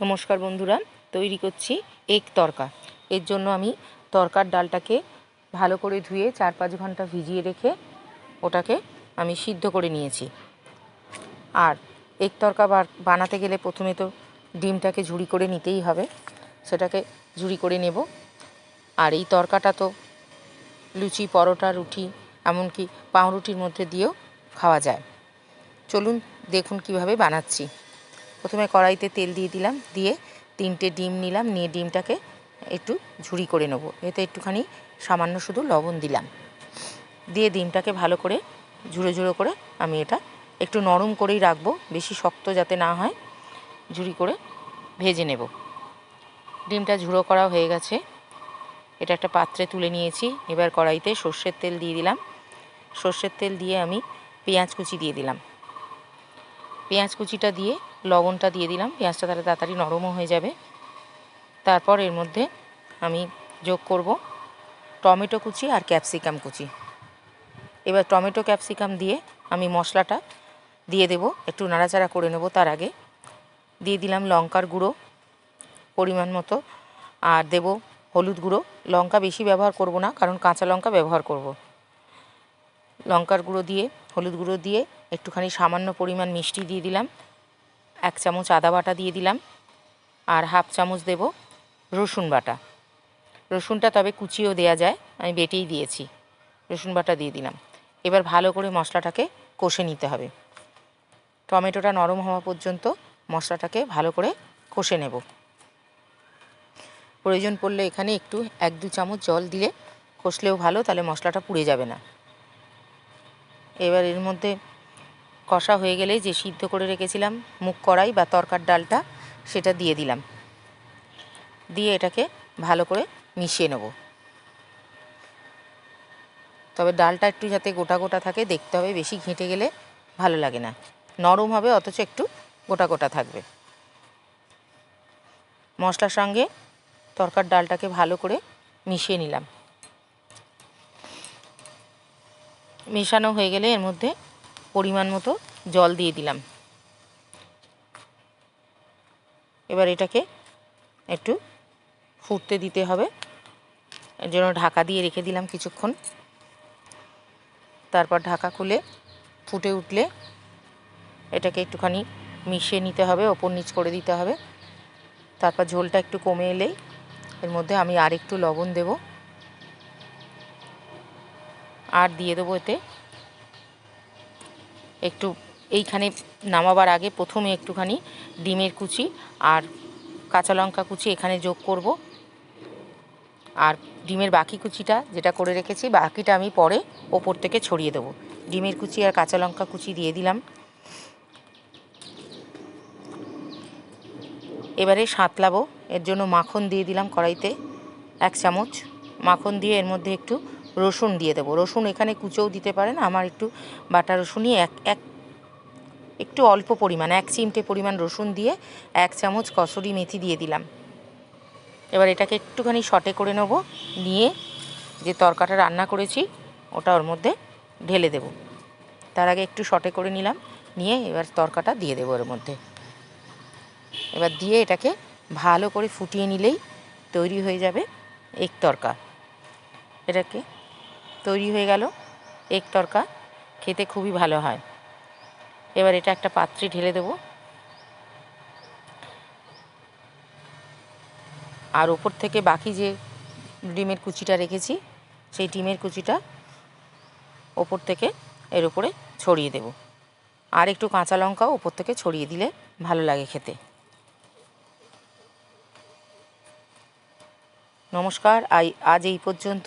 নমস্কার বন্ধুরা, তৈরি করছি এগ তরকা। এর জন্য আমি তরকার ডালটাকে ভালো করে ধুয়ে চার পাঁচ ঘণ্টা ভিজিয়ে রেখে ওটাকে আমি সিদ্ধ করে নিয়েছি। আর এক তরকা বানাতে গেলে প্রথমে তো ডিমটাকে ঝুড়ি করে নিতেই হবে, সেটাকে ঝুড়ি করে নেব। আর এই তরকাটা তো লুচি, পরোটা, রুটি, এমনকি পাউরুটির মধ্যে দিয়েও খাওয়া যায়। চলুন দেখুন কীভাবে বানাচ্ছি। প্রথমে কড়াইতে তেল দিয়ে দিলাম, দিয়ে তিনটে ডিম নিলাম, নিয়ে ডিমটাকে একটু ঝুড়ি করে নেব। এতে একটুখানি সামান্য শুধু লবণ দিলাম। দিয়ে ডিমটাকে ভালো করে ঝুড়ো ঝুড়ো করে আমি এটা একটু নরম করেই রাখব, বেশি শক্ত যাতে না হয়, ঝুড়ি করে ভেজে নেব। ডিমটা ঝুড়ো করা হয়ে গেছে। এটা একটা পাত্রে তুলে নিয়েছি। এবার কড়াইতে সর্ষের তেল দিয়ে দিলাম। সর্ষের তেল দিয়ে আমি পেঁয়াজ কুচি দিয়ে দিলাম। পেঁয়াজ কুচিটা দিয়ে, লবণটা দিয়ে দিলাম। পেঁয়াজটা তাহলে তাড়াতাড়ি নরমও হয়ে যাবে। তারপর এর মধ্যে আমি যোগ করব টমেটো কুচি আর ক্যাপসিকাম কুচি। এবার টমেটো ক্যাপসিকাম দিয়ে আমি মশলাটা দিয়ে দেব। একটু নাড়াচাড়া করে নেব তার আগে। দিয়ে দিলাম লঙ্কার গুঁড়ো পরিমাণ মতো। আর দেব হলুদ গুঁড়ো। লঙ্কা বেশি ব্যবহার করব না, কারণ কাঁচা লঙ্কা ব্যবহার করব। লঙ্কার গুঁড়ো দিয়ে, হলুদ গুঁড়ো দিয়ে একটুখানি সামান্য পরিমাণ মিষ্টি দিয়ে দিলাম। এক চামচ আদা বাটা দিয়ে দিলাম আর হাফ চামচ দেব রসুন বাটা। রসুনটা তবে কুচিও দেয়া যায়, আমি বেটেই দিয়েছি। রসুন বাটা দিয়ে দিলাম। এবার ভালো করে মশলাটাকে কষে নিতে হবে। টমেটোটা নরম হওয়া পর্যন্ত মশলাটাকে ভালো করে কষে নেব। প্রয়োজন পড়লে এখানে একটু এক দু চামচ জল দিলে কষলেও ভালো, তাহলে মশলাটা পুড়ে যাবে না। এবার এর মধ্যে কষা হয়ে গেলে যে সিদ্ধ করে রেখেছিলাম মুখ কড়াই বা তরকার ডালটা, সেটা দিয়ে দিলাম। দিয়ে এটাকে ভালো করে মিশিয়ে নেব। তবে ডালটা একটু যাতে গোটা গোটা থাকে, দেখতে হবে, বেশি ঘেঁটে গেলে ভালো লাগে না। নরম হবে, অথচ একটু গোটা গোটা থাকবে। মশলার সঙ্গে তরকার ডালটাকে ভালো করে মিশিয়ে নিলাম। মেশানো হয়ে গেলে এর মধ্যে পরিমাণ মতো জল দিয়ে দিলাম। এবার এটাকে একটু ফুটতে দিতে হবে। এর জন্য ঢাকা দিয়ে রেখে দিলাম কিছুক্ষণ। তারপর ঢাকা খুলে ফুটে উঠলে এটাকে একটুখানি মিশিয়ে নিতে হবে, ওপর নিচ করে দিতে হবে। তারপর ঝোলটা একটু কমে এলেই এর মধ্যে আমি আর একটু লবণ দেব। আর দিয়ে দেবো এতে। একটু এইখানে নামাবার আগে প্রথমে একটুখানি ডিমের কুচি আর কাঁচা লঙ্কা কুচি এখানে যোগ করব। আর ডিমের বাকি কুচিটা যেটা করে রেখেছি, বাকিটা আমি পরে ওপর থেকে ছড়িয়ে দেবো। ডিমের কুচি আর কাঁচা লঙ্কা কুচি দিয়ে দিলাম। এবারে সাঁতলাবো, এর জন্য মাখন দিয়ে দিলাম কড়াইতে, এক চামচ। মাখন দিয়ে এর মধ্যে একটু রসুন দিয়ে দেবো। রসুন এখানে কুচোও দিতে পারেন। আমার একটু বাটা রসুনই এক এক, একটু অল্প পরিমাণ, এক চিমটে পরিমাণ রসুন দিয়ে এক চামচ কসুরি মেথি দিয়ে দিলাম। এবার এটাকে একটুখানি শটে করে নেব, নিয়ে যে তরকাটা রান্না করেছি ওটা ওর মধ্যে ঢেলে দেব। তার আগে একটু শটে করে নিলাম, নিয়ে এবার তরকাটা দিয়ে দেবো ওর মধ্যে। এবার দিয়ে এটাকে ভালো করে ফুটিয়ে নিলেই তৈরি হয়ে যাবে এক তরকা। এটাকে তৈরি হয়ে গেল এক তরকা। খেতে খুবই ভালো হয়। এবার এটা একটা পাত্রে ঢেলে দেবো। আর ওপর থেকে বাকি যে ডিমের কুচিটা রেখেছি, সেই ডিমের কুচিটা ওপর থেকে এর উপরে ছড়িয়ে দেব। আর একটু কাঁচা লঙ্কাও ওপর থেকে ছড়িয়ে দিলে ভালো লাগে খেতে। নমস্কার, আই আজ এই পর্যন্ত।